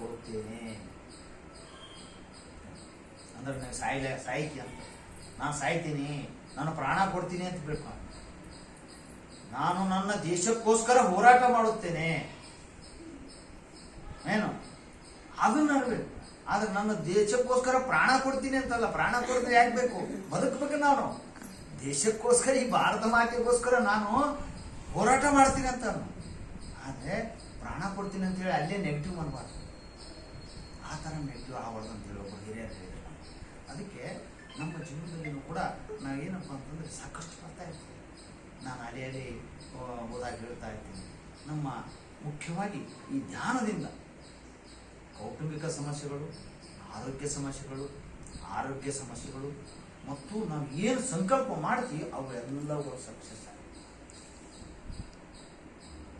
ಕೊಡುತ್ತೇನೆ ಅಂದ್ರೆ ನನಗೆ ಸಾಯಿಲ, ಸಾಯ್ತಿ ಅಂತ. ನಾನು ಸಾಯ್ತೀನಿ, ನಾನು ಪ್ರಾಣ ಕೊಡ್ತೀನಿ ಅಂತ ಬೇಕು ನಾನು ನನ್ನ ದೇಶಕ್ಕೋಸ್ಕರ ಹೋರಾಟ ಮಾಡುತ್ತೇನೆ. ಏನು? ಅದನ್ನ ಅನ್ಬೇಕು ಆದ್ರೆ ನನ್ನ ದೇಶಕ್ಕೋಸ್ಕರ ಪ್ರಾಣ ಕೊಡ್ತೀನಿ ಅಂತಲ್ಲ, ಪ್ರಾಣ ಕೊಡಿದ್ರೆ ಯಾಕೆ ಬೇಕು? ಬದುಕಬೇಕು ನಾನು. ದೇಶಕ್ಕೋಸ್ಕರ, ಈ ಭಾರತ ಮಾತೆಗೋಸ್ಕರ ನಾನು ಹೋರಾಟ ಮಾಡ್ತೀನಿ ಅಂತ. ಆದ್ರೆ ಪ್ರಾಣ ಕೊಡ್ತೀನಿ ಅಂತ ಹೇಳಿ ಅಲ್ಲೇ ನೆಗೆಟಿವ್ ಅನ್ಬಾರ್ದು. ಆ ಥರ ನೆಗೆಟಿವ್ ಆಗಬಾರ್ದು ಅಂತ ಹೇಳಿ ಒಬ್ಬ ಹಿರಿಯರು ಅದಕ್ಕೆ ನಮ್ಮ ಜೀವನದಲ್ಲಿಯೂ ಕೂಡ ನಾವೇನಪ್ಪ ಅಂತಂದರೆ ಸಾಕಷ್ಟು ಬರ್ತಾ ಇರ್ತೀವಿ. ನಾನು ಅಲೆ ಅಲೆ ಹೋದಾಗ ಹೇಳ್ತಾ ಇರ್ತೀನಿ. ನಮ್ಮ ಮುಖ್ಯವಾಗಿ ಈ ಧ್ಯಾನದಿಂದ ಕೌಟುಂಬಿಕ ಸಮಸ್ಯೆಗಳು, ಆರೋಗ್ಯ ಸಮಸ್ಯೆಗಳು ಆರೋಗ್ಯ ಸಮಸ್ಯೆಗಳು ಮತ್ತು ನಾವು ಏನು ಸಂಕಲ್ಪ ಮಾಡ್ತೀವಿ ಅವೆಲ್ಲವೂ ಸಕ್ಸಸ್ ಆಗುತ್ತೆ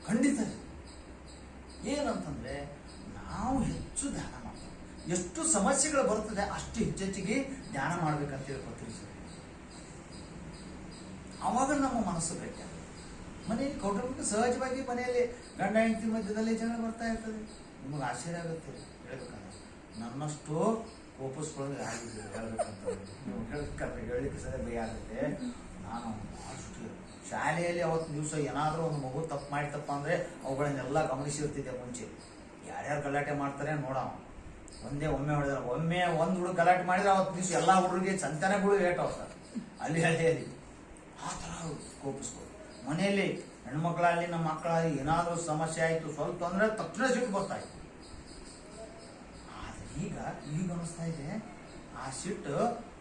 ಖಂಡಿತ. ಏನಂತಂದರೆ ನಾವು ಹೆಚ್ಚು ಧ್ಯಾನ ಎಷ್ಟು ಸಮಸ್ಯೆಗಳು ಬರ್ತದೆ ಅಷ್ಟು ಹೆಚ್ಚೆಚ್ಚಿಗೆ ಧ್ಯಾನ ಮಾಡ್ಬೇಕಂತ ಹೇಳ್ಕೊತೀವಿ ಸರ್. ಅವಾಗ ನಮ್ಮ ಮನಸ್ಸು ಬೇಕು. ಮನೆಯಲ್ಲಿ ಕೌಟುಂಬಿಕ ಸಹಜವಾಗಿ ಮನೆಯಲ್ಲಿ ಗಂಡ ಹೆಂಡತಿ ಮಧ್ಯದಲ್ಲಿ ಜನ ಬರ್ತಾ ಇರ್ತದೆ. ನಿಮಗೆ ಆಶ್ಚರ್ಯ ಆಗುತ್ತೆ ಹೇಳ್ಬೇಕಂದ್ರೆ. ನನ್ನಷ್ಟು ಕೋಪಿಸ್ಕೊಳ್ಳೋದು ಯಾರಿಲ್ಲ ಹೇಳ್ಬೇಕಂತ ನೀವು ಹೇಳ್ಬೇಕಾದ್ರೆ ಹೇಳಲಿಕ್ಕೆ ಸರಿ ಭಯ ಆಗುತ್ತೆ. ನಾನು ಅಷ್ಟು ಶಾಲೆಯಲ್ಲಿ ಅವತ್ತು ದಿವಸ ಏನಾದರೂ ಒಂದು ಮಗು ತಪ್ಪು ಮಾಡಿತಪ್ಪ ಅಂದರೆ ಅವುಗಳನ್ನೆಲ್ಲ ಗಮನಿಸಿರ್ತಿದ್ದೆ ಮುಂಚೆ. ಯಾರ್ಯಾರು ಗಲಾಟೆ ಮಾಡ್ತಾರೆ ನೋಡವ ಒಂದೇ ಒಮ್ಮೆ ಹೊಡೆದ, ಒಮ್ಮೆ ಒಂದು ಹುಡುಗ ಕಲೆಕ್ಟ್ ಮಾಡಿದ್ರೆ ಅವತ್ತು ದಿವಸ ಎಲ್ಲ ಹುಡುಗರಿಗೆ ಸಂತಾನಗಳು ಏಟ್ ಸರ್. ಅಲ್ಲಿ ಹಳ್ಳಿಯಲ್ಲಿ. ಆ ಥರ ಕೋಪಿಸ್ಬೋದು. ಮನೆಯಲ್ಲಿ ಹೆಣ್ಮಕ್ಳಾಗಲಿ, ನಮ್ಮ ಮಕ್ಕಳಲ್ಲಿ ಏನಾದರೂ ಸಮಸ್ಯೆ ಆಯಿತು, ಸ್ವಲ್ಪ ಅಂದರೆ ತಕ್ಷಣ ಸಿಟ್ಟು ಬರ್ತಾ ಇತ್ತು. ಈಗ ಈಗ ಅನಿಸ್ತಾ ಇದೆ, ಆ ಸಿಟ್ಟು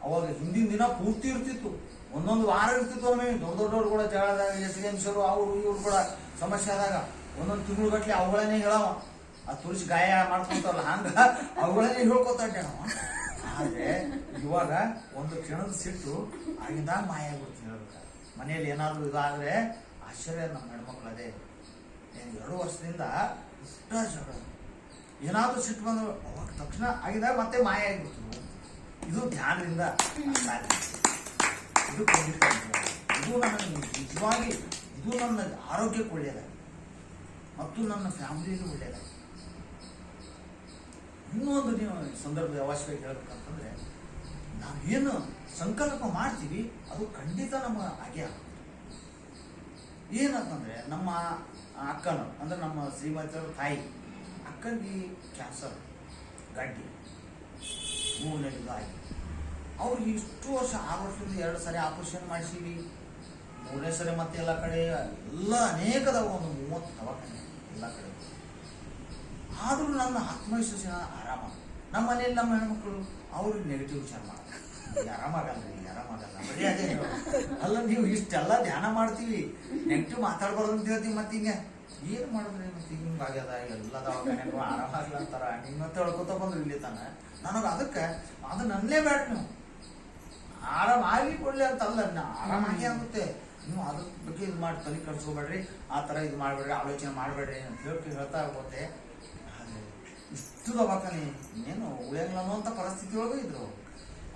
ಅವಾಗ ಹಿಂದಿನ ದಿನ ಪೂರ್ತಿ ಇರ್ತಿತ್ತು. ಒಂದೊಂದು ವಾರ ಇರ್ತಿತ್ತು ಒಮ್ಮೆ. ದೊಡ್ಡ ದೊಡ್ಡವ್ರು ಕೂಡ ಜಗಳದಾಗ, ಎಸ್ ಎಮ್ಸರು ಅವರು, ಇವ್ರು ಕೂಡ ಸಮಸ್ಯೆ ಆದಾಗ, ಒಂದೊಂದು ತಿಂಗಳು ಗಟ್ಲೆ ಅವುಗಳನ್ನೇ ಹೇಳವ. ಆ ಗಾಯ ಮಾಡ್ಕೊಂತಾರಲ್ಲ, ಹಂಗ ಅವುಗಳಲ್ಲಿ ಹೇಳ್ಕೊತಾ ನಾವು ಆದ್ರೆ ಇವಾಗ ಒಂದು ಕ್ಷಣದ ಸಿಟ್ಟು ಆಗಿಂದ ಮಾಯ ಆಗ್ಬಿಡ್ತೀನಿ ಹೇಳ್ಬೇಕು ಮನೆಯಲ್ಲಿ ಏನಾದರೂ ಇದಾದ್ರೆ ಆಶ್ಚರ್ಯ ನಮ್ಮ ಹೆಣ್ಮಕ್ಳು ಅದೇ ಏನು ಎರಡು ವರ್ಷದಿಂದ ಇಷ್ಟ ಜಗಳ ಏನಾದರೂ ಸಿಟ್ಟು ಬಂದ್ರು ಅವಾಗ ತಕ್ಷಣ ಆಗಿದಾಗ ಮತ್ತೆ ಮಾಯ ಆಗಿಬಿಡ್ತು. ಇದು ಧ್ಯಾನದಿಂದ ಇದು ಇದು ನನ್ನ ನಿಜವಾಗಿ, ಇದು ನನ್ನ ಆರೋಗ್ಯಕ್ಕೆ ಒಳ್ಳೆಯದಾಗಿದೆ ಮತ್ತು ನನ್ನ ಫ್ಯಾಮಿಲಿಗೂ ಒಳ್ಳೆಯದಾಗಿದೆ ಇನ್ನೂ ಒಂದು ನೀವು ಸಂದರ್ಭದ ಅವಶ್ಯವಾಗಿ ಹೇಳ್ಬೇಕಂತಂದ್ರೆ ನಾವೇನು ಸಂಕಲ್ಪ ಮಾಡ್ತೀವಿ, ಅದು ಖಂಡಿತ ನಮ್ಮ ಹಾಗೆ ಆಗುತ್ತೆ. ಏನಂತಂದ್ರೆ, ನಮ್ಮ ಅಕ್ಕನ, ಅಂದ್ರೆ ನಮ್ಮ ಶ್ರೀಮಂತರ ತಾಯಿ, ಅಕ್ಕನಿಗೆ ಕ್ಯಾನ್ಸರ್ ಗಡ್ಡಿ ಮೂರನೇ ಆಗಿ ಅವ್ರು ಇಷ್ಟು ವರ್ಷ ಆರು ವರ್ಷದಿಂದ ಎರಡು ಸರಿ ಆಪರೇಷನ್ ಮಾಡಿಸಿವಿ. ಮೂರನೇ ಸರಿ ಮತ್ತೆ ಎಲ್ಲ ಕಡೆ, ಎಲ್ಲ ಅನೇಕದವ ಒಂದು ಮೂವತ್ತು ದವಾಖಾನೆ ಎಲ್ಲ ಕಡೆ. ಆದರೂ ನನ್ನ ಆತ್ಮವಿಶ್ವಾಸ ಆರಾಮ. ನಮ್ಮ ಮನೇಲಿ ನಮ್ಮ ಹೆಣ್ಮಕ್ಳು ಅವ್ರಿಗೆ ನೆಗೆಟಿವ್ ವಿಚಾರ ಮಾಡ್ತಾರೆ. "ಈ ಆರಾಮಾಗಲ್ಲ ರೀ ಆರಾಮಾಗಲ್ಲ ಬರೀ ಅದೇ. ಅಲ್ಲ, ನೀವು ಇಷ್ಟೆಲ್ಲ ಧ್ಯಾನ ಮಾಡ್ತೀವಿ. ನೆಗೆಟಿವ್ ಮಾತಾಡ್ಬಾರ್ದು ಅಂತ ಹೇಳ್ತೀವಿ ಮತ್ತೆ ಹಿಂಗೆ. ಏನು ಮಾಡಿದ್ರೆ ಮತ್ತೆ ಹಿಂಗೆ ಆಗ್ಯದ? ಎಲ್ಲ ಆರಾಮಾಗಲ್ಲ ಅಂತಾರ. ನಿಮ್ಮ ಮತ್ತೆ ಹೇಳ್ಕೊತ ಬಂದ್ರು ಇಲ್ಲಿ ತಾನ. ನನಗೆ ಅದಕ್ಕೆ, ಅದು ನನ್ನೇ ಬೇಡ ನೀವು. ಆರಾಮ ಆಗಿ ಕೊಡ್ಲಿ ಅಂತಲ್ಲ ಆರಾಮಾಗಿ ಆಗುತ್ತೆ. ನೀವು ಅದ್ರ ಬಗ್ಗೆ ಇದು ಮಾಡಿ ತಲೆ ಕಳ್ಸ್ಕೊಬೇಡ್ರಿ ಆ ಥರ ಇದು ಮಾಡಬೇಡ್ರಿ, ಆಲೋಚನೆ ಮಾಡಬೇಡ್ರಿ ಅಂತ ಹೇಳ್ತಿ ಹೋಗುತ್ತೆ ಇಷ್ಟು ದವಾಖಾನೆ ಏನು ಉಳಿಯಂಗಿಲ್ಲ ಅನ್ನೋಂಥ ಪರಿಸ್ಥಿತಿ ಒಳಗೆ ಇದ್ರು.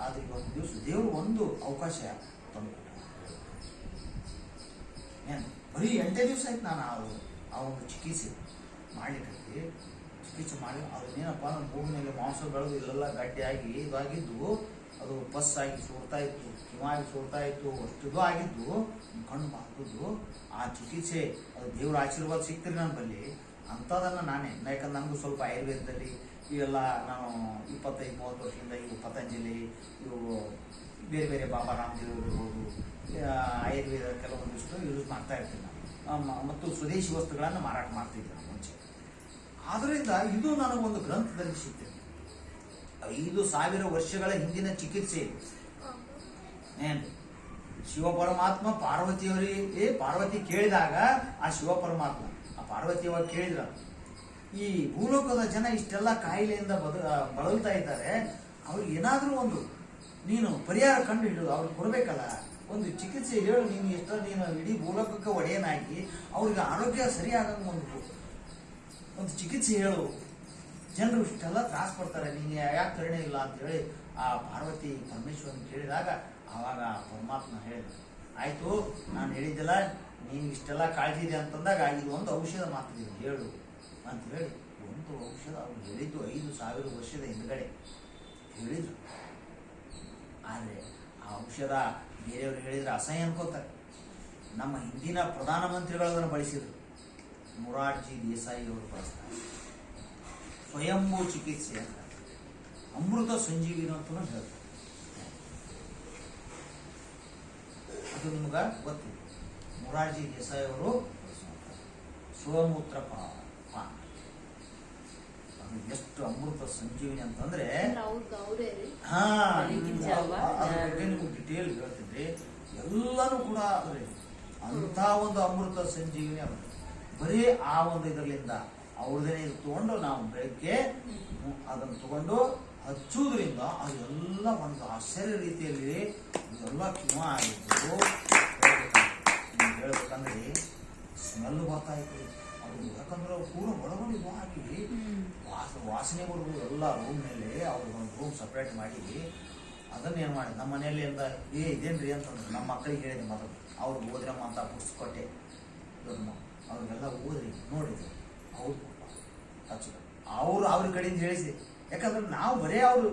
ಆದ್ರೆ ಇವತ್ತು ದಿವಸ ದೇವರು ಒಂದು ಅವಕಾಶ ತಂದು ಏನು, ಬರೀ ಎಂಟೇ ದಿವಸ ಆಯ್ತು ನಾನು ಅವರು ಆ ಒಂದು ಚಿಕಿತ್ಸೆ ಮಾಡಲಿಕ್ಕೆ. ಚಿಕಿತ್ಸೆ ಮಾಡಿ ಅದನ್ನೇನಪ್ಪ ನನ್ನ ಭೂಮಿ ಮೇಲೆ ಮಾಂಸ ಬೆಳೆದು ಇಲ್ಲೆಲ್ಲ ಗಟ್ಟಿಯಾಗಿ ಇದಾಗಿದ್ದು, ಅದು ಬಸ್ ಆಗಿ ಸೋರ್ತಾ ಇತ್ತು ಕಿವಾಗಿ ಸೋರ್ತಾ ಇತ್ತು ಅಷ್ಟು ಇದು ಆಗಿದ್ದು ಕಣ್ಣು ಬಾಕಿದ್ದು ಆ ಚಿಕಿತ್ಸೆ, ಅದು ದೇವ್ರ ಆಶೀರ್ವಾದ ಸಿಕ್ತಿರಿ ನನ್ನ ಬಲ್ಲಿ ಅಂಥದನ್ನ ನಾನೇ. ಯಾಕಂದ್ರೆ ನನಗೂ ಸ್ವಲ್ಪ ಆಯುರ್ವೇದದಲ್ಲಿ ಇವೆಲ್ಲ ನಾನು ಇಪ್ಪತ್ತೈದು, ಮೂವತ್ತು ವರ್ಷದಿಂದ ಇವು ಪತಂಜಲಿ, ಇವು ಬೇರೆ ಬೇರೆ ಬಾಬಾ ರಾಮದೇವ್ ಇರ್ಬೋದು ಆಯುರ್ವೇದ ಕೆಲವೊಂದಿಷ್ಟು ಯೂಸ್ ಮಾಡ್ತಾ ಇರ್ತೀನಿ ನಾನು. ಮತ್ತು ಸ್ವದೇಶಿ ವಸ್ತುಗಳನ್ನು ಮಾರಾಟ ಮಾಡ್ತಿದ್ದೆ ನಾನು ಮುಂಚೆ. ಆದ್ದರಿಂದ ಇದು ನನಗೊಂದು ಗ್ರಂಥದಲ್ಲಿ ಸಿಗ್ತದೆ ಐದು ಸಾವಿರ ವರ್ಷಗಳ ಹಿಂದಿನ ಚಿಕಿತ್ಸೆ ಇದು. ಏನು? ಶಿವ ಪರಮಾತ್ಮ ಪಾರ್ವತಿಯವರಿಗೆ ಪಾರ್ವತಿ ಕೇಳಿದಾಗ ಆ ಶಿವ ಪಾರ್ವತಿಯವರು ಕೇಳಿದ್ರ, ಈ ಭೂಲೋಕದ ಜನ ಇಷ್ಟೆಲ್ಲ ಕಾಯಿಲೆಯಿಂದ ಬದ ಬಳಲ್ತಾ ಇದ್ದಾರೆ ಅವ್ರಿಗೆ ಏನಾದರೂ ಒಂದು, ನೀನು ಪರಿಹಾರ ಕಂಡು ಹಿಡಿದು ಅವ್ರಿಗೆ ಕೊಡಬೇಕಲ್ಲ, ಒಂದು ಚಿಕಿತ್ಸೆ ಹೇಳು, ನೀನು ಎಷ್ಟೋ ನೀನು ಇಡೀ ಭೂಲೋಕಕ್ಕೆ ಒಡೆಯನಾಗಿ, ಅವ್ರಿಗೆ ಆರೋಗ್ಯ ಸರಿಯಾಗಂಗೆ ಒಂದು ಒಂದು ಚಿಕಿತ್ಸೆ ಹೇಳು. ಜನರು ಇಷ್ಟೆಲ್ಲ ತ್ರಾಸ ಪಡ್ತಾರೆ, ನೀನು ಯಾಕೆ ಕರುಣೆ ಇಲ್ಲ ಅಂತೇಳಿ ಆ ಪಾರ್ವತಿ ಪರಮೇಶ್ವರನ್ ಕೇಳಿದಾಗ, ಆವಾಗ ಪರಮಾತ್ಮ ಹೇಳಿದ, ಆಯ್ತು, ನಾನು ಹೇಳಿದ್ದೆಲ್ಲ ನೀನು ಇಷ್ಟೆಲ್ಲ ಕಾಳಜಿ ಇದೆ ಅಂತಂದಾಗ ಇದು ಒಂದು ಔಷಧ ಮಾತಿದೆ ಹೇಳು ಅಂತ ಹೇಳಿ. ಒಂದು ಔಷಧ ಅವ್ರು ಹೇಳಿದ್ದು ಐದು ಸಾವಿರ ವರ್ಷದ ಹಿಂದ್ಗಡೆ, ಹೇಳಿದ್ರು. ಆದರೆ ಆ ಔಷಧ ಬೇರೆಯವ್ರು ಹೇಳಿದ್ರೆ ಅಸಹ್ಯ ಅನ್ಕೋತಾರೆ. ನಮ್ಮ ಹಿಂದಿನ ಪ್ರಧಾನಮಂತ್ರಿಗಳು ಅದನ್ನು ಬಳಸಿದರು. ಮೊರಾರ್ಜಿ ದೇಸಾಯಿ ಅವರು ಬಳಸ್ತಾರೆ. ಸ್ವಯಂಭೂ ಚಿಕಿತ್ಸೆ ಅಂತ. ಅಮೃತ ಸಂಜೀವಿನ ಅಂತ ಹೇಳ್ತಾರೆ. ಅದು ನಿಮ್ಗೆ ಗೊತ್ತಿದೆ ಮೊರಾರ್ಜಿ ದೇಸಾಯಿ ಅವರು ಬಳಸುವಂಥದ್ದು. ಸ್ವಮೂತ್ರ ಪಾನ ಎಷ್ಟು ಅಮೃತ ಸಂಜೀವಿನಿ ಅಂತಂದ್ರೆ ಹಾ ನಿಮ್ಗೆ ಡಿಟೇಲ್ ಹೇಳ್ತಿದ್ರಿ ಎಲ್ಲನೂ ಕೂಡ ಅದ್ರಿ ಅಂತ ಒಂದು ಅಮೃತ ಸಂಜೀವಿನಿ ಅವರು. ಬರೀ ಆ ಒಂದು ಇದರಲ್ಲಿಂದ ಅವ್ರದೇನೆ ಇದು ತಗೊಂಡು ನಾವು ಬೆಳಗ್ಗೆ ಅದನ್ನು ತಗೊಂಡು ಹಚ್ಚುವುದರಿಂದ ಅದೆಲ್ಲ ಒಂದು ಆಶ್ಚರ್ಯ ರೀತಿಯಲ್ಲಿ ಇದೆಲ್ಲ ಕ್ಷಮ ಆಗಿದ್ದು ಹೇಳ್ಬೇಕಂದ್ರೆ ಸ್ಮೆಲ್ ಬರ್ತಾ ಇತ್ತು ಅದು ಯಾಕಂದ್ರೆ ಪೂರ ಒಳಗಡೆ ಹಾಕಿ ವಾಸ ವಾಸನೆ ಬರ್ಬೋದು ಎಲ್ಲ ರೂಮ್ ಮೇಲೆ. ಅವ್ರಿಗೆ ಒಂದು ರೂಮ್ ಸಪ್ರೇಟ್ ಮಾಡಿ ಅದನ್ನ ಏನು ಮಾಡಿ ನಮ್ಮ ಮನೆಯಲ್ಲಿ ಎಂದ ಏ ಇದೇನ್ರಿ ಅಂತಂದ್ರೆ. ನಮ್ಮ ಮಕ್ಕಳಿಗೆ ಹೇಳಿದೆ ಮೊದಲು ಅವ್ರಿಗೆ ಓದ್ರಮ್ಮ ಅಂತ ಕೊಟ್ಟೆ ದೊಡ್ಡಮ್ಮ ಅವ್ರಿಗೆಲ್ಲ ಓದ್ರಿ ನೋಡಿದ್ರು. ಹೌದು ಹಚ್ಚು ಅವರು ಅವ್ರ ಕಡೆಯಿಂದ ಹೇಳಿಸಿ. ಯಾಕಂದ್ರೆ ನಾವು ಬರೇ ಅವರು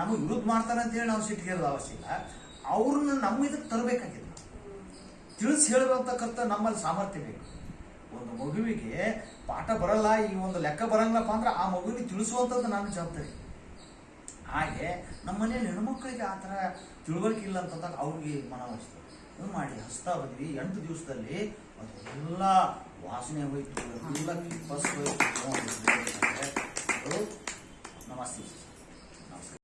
ನಮಗೆ ವಿರುದ್ಧ ಮಾಡ್ತಾರೆ ಅಂತೇಳಿ ನಾವು ಸಿಟ್ಟಿಗೆ ಅವಶ್ಯಕ ಅವ್ರನ್ನ ನಮ್ಮ ಇದಕ್ಕೆ ತರಬೇಕಾಗಿಲ್ಲ ತಿಳಿಸಿ ಹೇಳುವಂತಕ್ಕಂಥ ನಮ್ಮಲ್ಲಿ ಸಾಮರ್ಥ್ಯ ಬೇಕು. ಒಂದು ಮಗುವಿಗೆ ಪಾಠ ಬರಲ್ಲ, ಈ ಒಂದು ಲೆಕ್ಕ ಬರಂಗಿಲ್ಲಪ್ಪ ಅಂದ್ರೆ ಆ ಮಗುವಿಗೆ ತಿಳಿಸುವಂಥದ್ದು ನನ್ನ ಜವಾಬ್ದಾರಿ. ಹಾಗೆ ನಮ್ಮ ಮನೆಯಲ್ಲಿ ಹೆಣ್ಮಕ್ಳಿಗೆ ಆ ಥರ ತಿಳುವಳಿಕೆ ಇಲ್ಲ ಅಂತಂದಾಗ ಅವ್ರಿಗೆ ಮನವರಿಸ್ತದೆ ಇದು ಮಾಡಿ ಹಸ್ತಾ ಬಂದ್ವಿ ಎಂಟು ದಿವಸದಲ್ಲಿ ಅದೆಲ್ಲ ವಾಸನೆ ಹೋಯ್ತು, ಎಲ್ಲ ಬಸ್ ಹೋಯ್ತು. ನಮಸ್ತೆ.